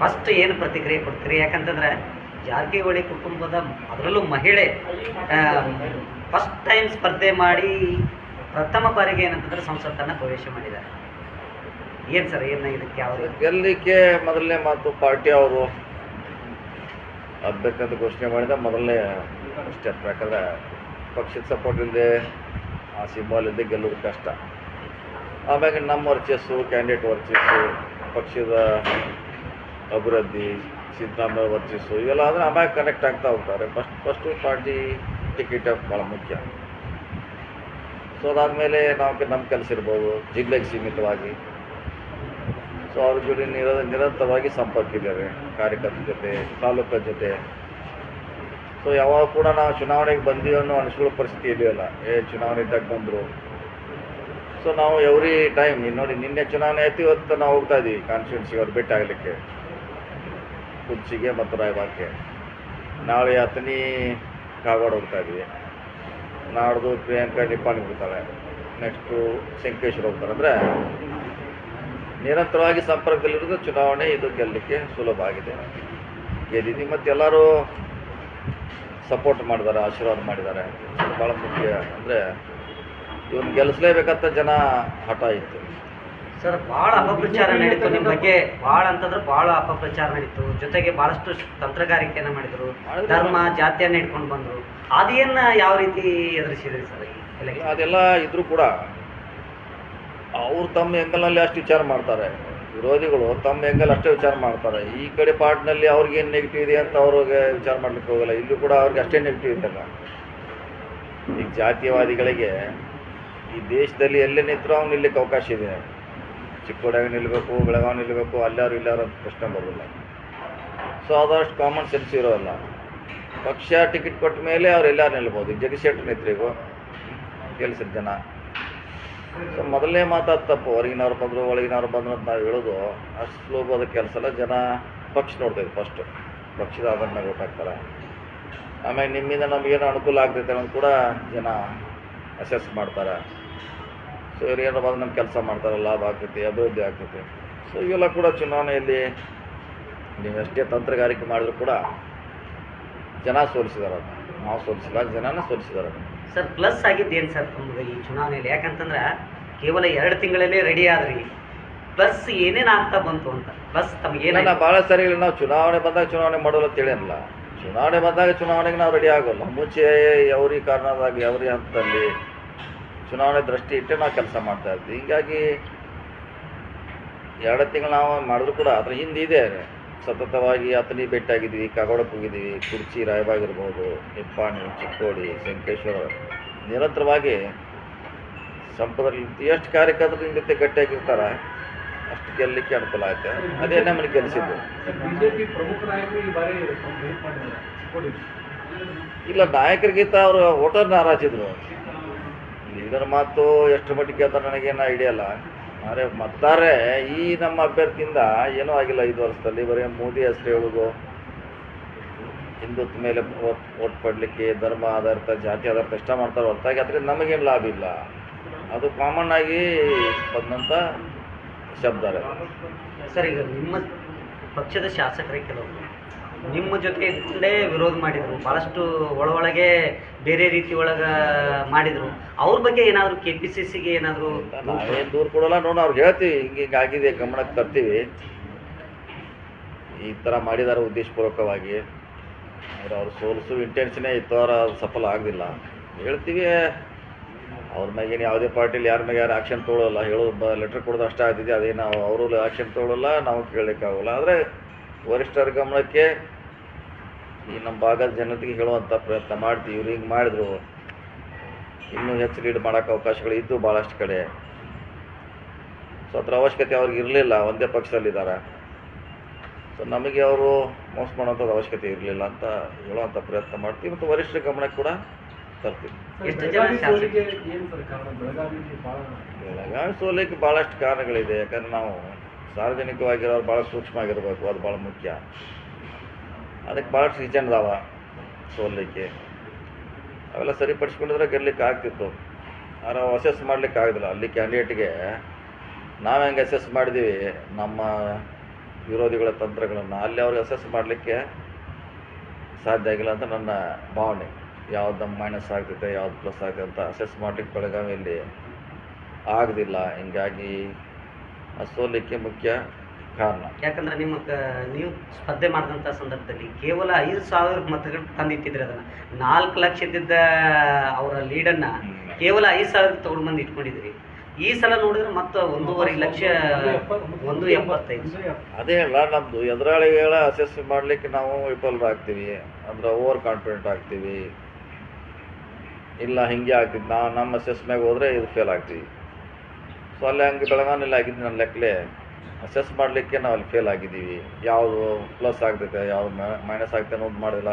First ಏನು ಪ್ರತಿಕ್ರಿಯೆ ಕೊಡ್ತೀರಿ? ಯಾಕಂತಂದ್ರೆ ಜಾರಕಿಹೊಳಿ ಕುಟುಂಬದ ಅದರಲ್ಲೂ ಮಹಿಳೆ ಫಸ್ಟ್ ಟೈಮ್ ಸ್ಪರ್ಧೆ ಮಾಡಿ ಪ್ರಥಮ ಬಾರಿಗೆ ಏನಂತಂದ್ರೆ ಸಂಸತ್ತನ್ನು ಪ್ರವೇಶ ಮಾಡಿದ್ದಾರೆ. ಏನು ಸರ್, ಏನು ಇದಕ್ಕೆ ಯಾವ ಗೆಲ್ಲಲಿಕ್ಕೆ ಮೊದಲನೇ ಮಾತು ಪಾರ್ಟಿ ಅವರು ಅಭ್ಯರ್ಥಿ ಘೋಷಣೆ ಮಾಡಿದ ಮೊದಲನೇ ಸ್ಟೆಪ್ ಯಾಕಂದರೆ ಪಕ್ಷದ ಸಪೋರ್ಟ್ ಇಲ್ಲದೆ ಆ ಸಿಂಬಲ್ ಇಲ್ಲದೆ ಗೆಲ್ಲೋದು ಕಷ್ಟ. ಆಮ್ಯಾಗ ನಮ್ಮ ವರ್ಚಸ್ಸು ಕ್ಯಾಂಡಿಡೇಟ್ ವರ್ಚಸ್ಸು, ಪಕ್ಷದ ಅಭಿವೃದ್ಧಿ ಸಿದ್ದರಾಮಯ್ಯ ವರ್ಚಸ್ಸು ಇವೆಲ್ಲ ಆದರೆ ಆಮ್ಯಾಗ ಕನೆಕ್ಟ್ ಆಗ್ತಾ ಹೋಗ್ತಾರೆ. ಫಸ್ಟ್ ಫಸ್ಟು ಪಾರ್ಟಿ ಟಿಕೆಟ್ ಭಾಳ ಮುಖ್ಯ. ಸೊ ಅದಾದಮೇಲೆ ನಾವು ನಮ್ಮ ಕೆಲಸ ಇರ್ಬೋದು, ಜಿಲ್ಲೆಗೆ ಸೀಮಿತವಾಗಿ. ಸೊ ಅವ್ರ ಜೊತೆ ನಿರ, ನಿರಂತರವಾಗಿ ಸಂಪರ್ಕ ಇದ್ದಾರೆ ಕಾರ್ಯಕರ್ತರ ಜೊತೆ, ತಾಲೂಕರ ಜೊತೆ. ಸೊ ಯಾವಾಗ ಕೂಡ ನಾವು ಚುನಾವಣೆಗೆ ಬಂದೀವಿ ಅನ್ನೋ ಅನಿಸ್ಕೊಳ್ಳೋ ಪರಿಸ್ಥಿತಿ ಇದೆಯಲ್ಲ ಏ, ಚುನಾವಣೆ ಇದ್ದಾಗ ಬಂದರು. ಸೊ ನಾವು ಎವ್ರಿ ಟೈಮ್ ನೋಡಿ, ನಿನ್ನೆ ಚುನಾವಣೆ ಆಯ್ತು, ಇವತ್ತು ನಾವು ಹೋಗ್ತಾ ಇದ್ದೀವಿ ಕಾನ್ಸ್ಟಿಟ್ಯೂನ್ಸಿಗೆ ಅವ್ರು ಭೇಟಿ ಆಗಲಿಕ್ಕೆ. ಕುರ್ಚಿಗೆ ಮತ್ತು ರಾಯಬಾಗ್ಗೆ ನಾಳೆ ಅತನಿ ಕಾಗವಾಡ ಹೋಗ್ತಾ ಇದ್ವಿ ನಾಡ್ದು ಪ್ರಿಯಾಂಕಾ ನಿಪ್ಪಾಣಿಗೆ ಹೋಗ್ತಾಳೆ. ನೆಕ್ಸ್ಟು ಶಂಕೇಶ್ವರ ಹೋಗ್ತಾರೆ. ಅಂದರೆ ನಿರಂತರವಾಗಿ ಸಂಪರ್ಕದಲ್ಲಿರೋದು ಚುನಾವಣೆ, ಇದು ಗೆಲ್ಲಲಿಕ್ಕೆ ಸುಲಭ ಆಗಿದೆ. ಗೆದ್ದಿದ್ದೀವಿ ಮತ್ತು ಎಲ್ಲರೂ ಸಪೋರ್ಟ್ ಮಾಡಿದ್ದಾರೆ, ಆಶೀರ್ವಾದ ಮಾಡಿದ್ದಾರೆ. ಭಾಳ ಮುಖ್ಯ. ಅಂದರೆ ಇವನು ಗೆಲ್ಲಿಸಲೇಬೇಕಂತ ಜನ ಹಠ ಇತ್ತು. ಸರ್, ಭಾಳ ಅಪಪ್ರಚಾರ ನಡೀತು ನಿಮ್ಮ ಬಗ್ಗೆ. ಭಾಳ ಅಂತಂದ್ರೆ ಭಾಳ ಅಪಪ್ರಚಾರ ನಡೀತು. ಜೊತೆಗೆ ಭಾಳಷ್ಟು ತಂತ್ರಗಾರಿಕೆಯನ್ನು ಮಾಡಿದರು. ಮಾಡಿದ್ರು. ಧರ್ಮ, ಜಾತಿಯನ್ನು ಇಟ್ಕೊಂಡು ಬಂದರು. ಅದೇನ ಯಾವ ರೀತಿ ಎದುರಿಸಿದ್ರಿ ಸರ್ ಅದೆಲ್ಲ ಇದ್ರೂ ಕೂಡ ಅವ್ರು ತಮ್ಮ ಎಂಗಲ್ನಲ್ಲಿ ಅಷ್ಟು ವಿಚಾರ ಮಾಡ್ತಾರೆ. ವಿರೋಧಿಗಳು ತಮ್ಮ ಎಂಗಲ್ ಅಷ್ಟೇ ವಿಚಾರ ಮಾಡ್ತಾರೆ. ಈ ಕಡೆ ಪಾರ್ಟ್ನಲ್ಲಿ ಅವ್ರಿಗೇನು ನೆಗೆಟಿವ್ ಇದೆ ಅಂತ ಅವ್ರಿಗೆ ವಿಚಾರ ಮಾಡ್ಲಿಕ್ಕೆ ಹೋಗಲ್ಲ. ಇಲ್ಲೂ ಕೂಡ ಅವ್ರಿಗೆ ಅಷ್ಟೇ ನೆಗೆಟಿವ್ ಇದೆಲ್ಲ ಈಗ ಜಾತೀಯವಾದಿಗಳಿಗೆ ಈ ದೇಶದಲ್ಲಿ ಎಲ್ಲೇ ನಿಂತರೂ ಅವ್ನು ನಿಲ್ಲಕ್ಕೆ ಅವಕಾಶ ಇದೆ. ಚಿಕ್ಕೋಡಿಯಾಗ ನಿಲ್ಲಬೇಕು ಬೆಳಗಾವಿ ನಿಲ್ಲಬೇಕು ಅಲ್ಲಾರು ಇಲ್ಲಾರು ಅಂತ ಪ್ರಶ್ನೆ ಬರೋಲ್ಲ ಸೊ ಆದಷ್ಟು ಕಾಮನ್ ಸೆನ್ಸ್ ಇರೋಲ್ಲ ಪಕ್ಷ ಟಿಕೆಟ್ ಕೊಟ್ಟ ಮೇಲೆ ಎಲ್ಲಾರು ನಿಲ್ಬೋದು. ಜಗದೀಶ್ ಶೆಟ್ಟರ್ ಕೆಲಸದ ಜನ. ಸೊ ಮೊದಲನೇ ಮಾತಾದ ತಪ್ಪು. ಹೊರಗಿನವ್ರು ಬಂದರು, ಒಳಗಿನವ್ರು ಬಂದರು ಅಂತ ನಾವು ಹೇಳೋದು, ಅಷ್ಟು ಸುಲಭವಾದ ಕೆಲಸ ಎಲ್ಲ ಜನ ಪಕ್ಷ ನೋಡ್ತೇವೆ ಫಸ್ಟು ಪಕ್ಷದ ಆಧಾರ ಮೇಲೆ ಗೊತ್ತಾಗ್ತಾರೆ ಆಮೇಲೆ ನಿಮ್ಮಿಂದ ನಮಗೇನು ಅನುಕೂಲ ಆಗ್ತೈತೆ ಅನ್ನೋದು ಕೂಡ ಜನ ಅಸೆಸ್ ಮಾಡ್ತಾರೆ. ಸೊ ಬಂದು ನಮ್ಮ ಕೆಲಸ ಮಾಡ್ತಾರೆ ಲಾಭ ಆಗ್ತೈತಿ ಅಭಿವೃದ್ಧಿ ಆಗ್ತೈತಿ ಸೊ ಇವೆಲ್ಲ ಕೂಡ ಚುನಾವಣೆಯಲ್ಲಿ ನೀವು ಎಷ್ಟೇ ತಂತ್ರಗಾರಿಕೆ ಮಾಡಿದ್ರು ಕೂಡ ಜನ ಸೋಲಿಸಿದಾರ. ನಾವು ಸೋಲಿಸಿಲ್ಲ ಜನನ ಸೋಲಿಸಿದಾರ ಸರ್ ಪ್ಲಸ್ ಆಗಿದ್ದು ಏನು ಸರ್ ತಮ್ಗೆ ಈ ಚುನಾವಣೆಯಲ್ಲಿ? ಯಾಕಂತಂದ್ರೆ ಕೇವಲ ಎರಡು ತಿಂಗಳಲ್ಲೇ ರೆಡಿ ಆದ್ರಿ. ಪ್ಲಸ್ ಏನೇನು ಆಗ್ತಾ ಬಂತು ಅಂತ? ಪ್ಲಸ್ ತಮ್ಗೆ ಇಲ್ಲ, ನಾ ಭಾಳ ಸರಿ ಇಲ್ಲ ನಾವು ಚುನಾವಣೆ ಬಂದಾಗ ಚುನಾವಣೆ ಮಾಡೋಲ್ಲ ತಿಳಿಯಲ್ಲ ಚುನಾವಣೆ ಬಂದಾಗ ಚುನಾವಣೆಗೆ ನಾವು ರೆಡಿ ಆಗೋಲ್ಲ. ಮುಂಚೆ ಯಾವ್ರಿ ಕಾರಣದಾಗ ಯಾವ್ರಿ ಹಂತದಲ್ಲಿ ಚುನಾವಣೆ ದೃಷ್ಟಿ ಇಟ್ಟು ನಾವು ಕೆಲಸ ಮಾಡ್ತಾ ಇದ್ವಿ. ಹೀಗಾಗಿ ಎರಡು ತಿಂಗಳು ನಾವು ಮಾಡಿದ್ರು ಕೂಡ ಅದ್ರ ಹಿಂದೆ ಇದೆ. ಸತತವಾಗಿ ಅತನಿ ಭೇಟಿಯಾಗಿದ್ವಿ ಕಾಗೋಡಕ್ಕೆ ಹೋಗಿದ್ವಿ ಕುರ್ಚಿ ರಾಯಬಾಗ್ ಇರ್ಬೋದು ನಿಪ್ಪಾಣಿ ಚಿಕ್ಕೋಡಿ ವೆಂಕಟೇಶ್ವರ ನಿರಂತರವಾಗಿ ಸಂಪದಲ್ಲಿ ಎಷ್ಟು ಕಾರ್ಯಕರ್ತರು ನಿಮ್ಮ ಜೊತೆ ಗಟ್ಟಿಯಾಗಿರ್ತಾರೆ ಅಷ್ಟು ಗೆಲ್ಲಲಿಕ್ಕೆ ಅನುಕೂಲ ಆಯ್ತು. ಅದೇ ನಮಗೆ ಗೆಲ್ಲಿಸಿದ್ದು. ಇಲ್ಲ ನಾಯಕರಿಗಿಂತ ಅವರು ವೋಟರ್ ನಾರಾಜಿದ್ರು ಲೀಡರ್ ಮಾತು ಎಷ್ಟು ಮಟ್ಟಿಗೆ ಅಂತ ನನಗೇನು ಐಡಿಯಾ ಇಲ್ಲ. ಆದರೆ ಮತ್ತಾರೆ ಈ ನಮ್ಮ ಅಭ್ಯರ್ಥಿಯಿಂದ ಏನೂ ಆಗಿಲ್ಲ ಐದು ವರ್ಷದಲ್ಲಿ. ಬರೀ ಮೋದಿ ಹೆಸರು ಹೇಳೋದು. ಹಿಂದುತ್ವ ಮೇಲೆ ಓಟ್ ಕೊಡಲಿಕ್ಕೆ ಧರ್ಮ ಆಧಾರಿತ, ಜಾತಿ ಆಧಾರಿತ ಇಷ್ಟ ಮಾಡ್ತಾರೆ. ಹೊರತಾಗಿ ಆದರೆ ನಮಗೇನು ಲಾಭ ಇಲ್ಲ. ಅದು ಕಾಮನ್ ಆಗಿ ಬಂದಂಥ ಶಬ್ದ. ಸರ್, ಈಗ ನಿಮ್ಮ ಪಕ್ಷದ ಶಾಸಕರೇ ಕೆಲವರು ನಿಮ್ಮ ಜೊತೆ ಇದ್ದೇ ವಿರೋಧ ಮಾಡಿದರು ಭಾಳಷ್ಟು ಒಳೊಳಗೆ ಬೇರೆ ರೀತಿ ಒಳಗೆ ಮಾಡಿದರು. ಅವ್ರ ಬಗ್ಗೆ ಏನಾದರೂ ಕೆ ಪಿ ಸಿ ಸಿಗೆ ಏನಾದರೂ ನಾವೇನು ದೂರ ಕೊಡೋಲ್ಲ ನೋಡಿ ಅವ್ರಿಗೆ ಹೇಳ್ತೀವಿ ಹಿಂಗೆ ಆಗಿದೆ ಗಮನಕ್ಕೆ ತರ್ತೀವಿ. ಈ ಥರ ಮಾಡಿದ್ದಾರೆ ಉದ್ದೇಶಪೂರ್ವಕವಾಗಿ. ಅಂದರೆ ಅವ್ರು ಸೋಲಿಸು ಇಂಟೆನ್ಷನೇ ಇತ್ತು, ಅವ್ರು ಸಫಲ ಆಗಲಿಲ್ಲ ಹೇಳ್ತೀವಿ, ಅವ್ರ ಮ್ಯಾಗೇನು ಯಾವುದೇ ಪಾರ್ಟಿಲಿ ಯಾರ ಮ್ಯಾಗ ಯಾರು ಆ್ಯಕ್ಷನ್ ತೊಗೊಳ್ಳಲ್ಲ ಹೇಳೋದು ಬ ಲೆಟ್ರ್ ಕೊಡೋದು ಅಷ್ಟೇ ಆಗ್ತಿದೆ ಅದೇ ನಾವು ಅವರು ಆ್ಯಕ್ಷನ್ ತೊಗೊಳ್ಳಲ್ಲ ನಾವು ಕೇಳಲಿಕ್ಕಾಗಲ್ಲ. ಆದರೆ ವರಿಷ್ಠರ ಗಮನಕ್ಕೆ ಈ ನಮ್ಮ ಭಾಗದ ಜನತೆಗೆ ಹೇಳುವಂಥ ಪ್ರಯತ್ನ ಮಾಡ್ತೀವಿ. ಇವ್ರು ಹಿಂಗೆ ಮಾಡಿದ್ರು. ಇನ್ನೂ ಹೆಚ್ಚು ಲೀಡ್ ಮಾಡೋಕ್ಕೆ ಅವಕಾಶಗಳು ಇದ್ದು ಭಾಳಷ್ಟು ಕಡೆ. ಸೊ ಅದರ ಅವಶ್ಯಕತೆ ಅವ್ರಿಗೆ ಇರಲಿಲ್ಲ ಒಂದೇ ಪಕ್ಷದಲ್ಲಿದ್ದಾರೆ. ಸೊ ನಮಗೆ ಅವರು ಮೋಸ ಮಾಡೋಂಥದ್ದು ಅವಶ್ಯಕತೆ ಇರಲಿಲ್ಲ ಅಂತ ಹೇಳುವಂಥ ಪ್ರಯತ್ನ ಮಾಡ್ತೀವಿ ಮತ್ತು ವರಿಷ್ಠರ ಗಮನಕ್ಕೆ ಕೂಡ ತರ್ತೀವಿ. ಎಷ್ಟು ಜನ ಬೆಳಗಾವಿ? ಸೋಲಿಗೆ ಭಾಳಷ್ಟು ಕಾರಣಗಳಿದೆ. ಯಾಕಂದ್ರೆ ನಾವು ಸಾರ್ವಜನಿಕವಾಗಿರೋರು ಭಾಳ ಸೂಕ್ಷ್ಮ ಆಗಿರಬೇಕು. ಅದು ಭಾಳ ಮುಖ್ಯ. ಅದಕ್ಕೆ ಭಾಳ ರೀಸನ್ ಅದಾವ ಸೋಲಲಿಕ್ಕೆ. ಅವೆಲ್ಲ ಸರಿಪಡಿಸ್ಕೊಂಡಿದ್ರೆ ಗೆಲ್ಲಲಿಕ್ಕೆ ಆಗ್ತಿತ್ತು. ಆದರೆ ಅವು ಅಸೆಸ್ ಮಾಡ್ಲಿಕ್ಕೆ ಆಗೋದಿಲ್ಲ. ಅಲ್ಲಿ ಕ್ಯಾಂಡಿಡೇಟ್ಗೆ ನಾವು ಹೆಂಗೆ ಅಸೆಸ್ ಮಾಡಿದ್ದೀವಿ ನಮ್ಮ ವಿರೋಧಿಗಳ ತಂತ್ರಗಳನ್ನು. ಅಲ್ಲಿ ಅವ್ರಿಗೆ ಅಸೆಸ್ ಮಾಡಲಿಕ್ಕೆ ಸಾಧ್ಯ ಆಗಿಲ್ಲ ಅಂತ ನನ್ನ ಭಾವನೆ. ಯಾವ್ದು ಮೈನಸ್ ಆಗ್ತೈತೆ, ಯಾವ್ದು ಪ್ಲಸ್ ಆಗ್ತೈತೆ ಅಂತ ಅಸೆಸ್ ಮಾಡಲಿಕ್ಕೆ ಬೆಳಗಾವಿಯಲ್ಲಿ ಆಗದಿಲ್ಲ. ಹಿಂಗಾಗಿ ಆ ಸೋಲಿಕ್ಕೆ ಮುಖ್ಯ ಕಾರಣ. ಯಾಕಂದ್ರೆ ನಿಮ್ಮ ನೀವು ಸ್ಪರ್ಧೆ ಮಾಡಿದಂತ ಸಂದರ್ಭದಲ್ಲಿ ಕೇವಲ ಐದು ಸಾವಿರ ಮತಗಳು ತಂದಿಟ್ಟಿದ್ರಿ ಅದನ್ನ. ನಾಲ್ಕು ಲಕ್ಷ ಇದ್ದಿದ್ದ ಅವರ ಲೀಡನ್ನ ಕೇವಲ ಐದು ಸಾವಿರ ತಗೊಂಡು ಬಂದು ಇಟ್ಕೊಂಡಿದ್ರಿ ಈ ಸಲ ನೋಡಿದ್ರೆ ಮತ್ತೆ ಒಂದೂವರೆ ಲಕ್ಷ ಒಂದು ಎಪ್ಪತ್ತೈದು. ಅದೇ ಹೇಳ ನಮ್ದು ಎದುರಾಳಿಗಳ ಅಸೆಸ್ ಮಾಡ್ಲಿಕ್ಕೆ ನಾವು ವಿಫಲರಾಗ್ತೀವಿ. ಅಂದ್ರೆ ಓವರ್ ಕಾನ್ಫಿಡೆಂಟ್ ಆಗ್ತೀವಿ. ಇಲ್ಲ ಹಿಂಗೆ ಆಗ್ತಿದ್ದು ನಾವು ನಮ್ಮ ಅಸೆಸ್ ಮ್ಯಾಗ ಹೋದ್ರೆ ಇದು ಫೇಲ್ ಆಗ್ತೀವಿ. ಸೊ ಅಲ್ಲಿ ಹಂಗೆ ಬೆಳಗಾವಿನಲ್ಲಿ ಆಗಿದ್ದು ನನ್ನ ಲೆಕ್ಕಲೆ ಅಸೆಸ್ ಮಾಡಲಿಕ್ಕೆ ನಾವು ಅಲ್ಲಿ ಫೇಲ್ ಆಗಿದ್ದೀವಿ. ಯಾವುದು ಪ್ಲಸ್ ಆಗ್ತೈತೆ ಯಾವುದು ಮೈನಸ್ ಆಗ್ತೈತೆ ಅನ್ನೋದು ಮಾಡಿಲ್ಲ.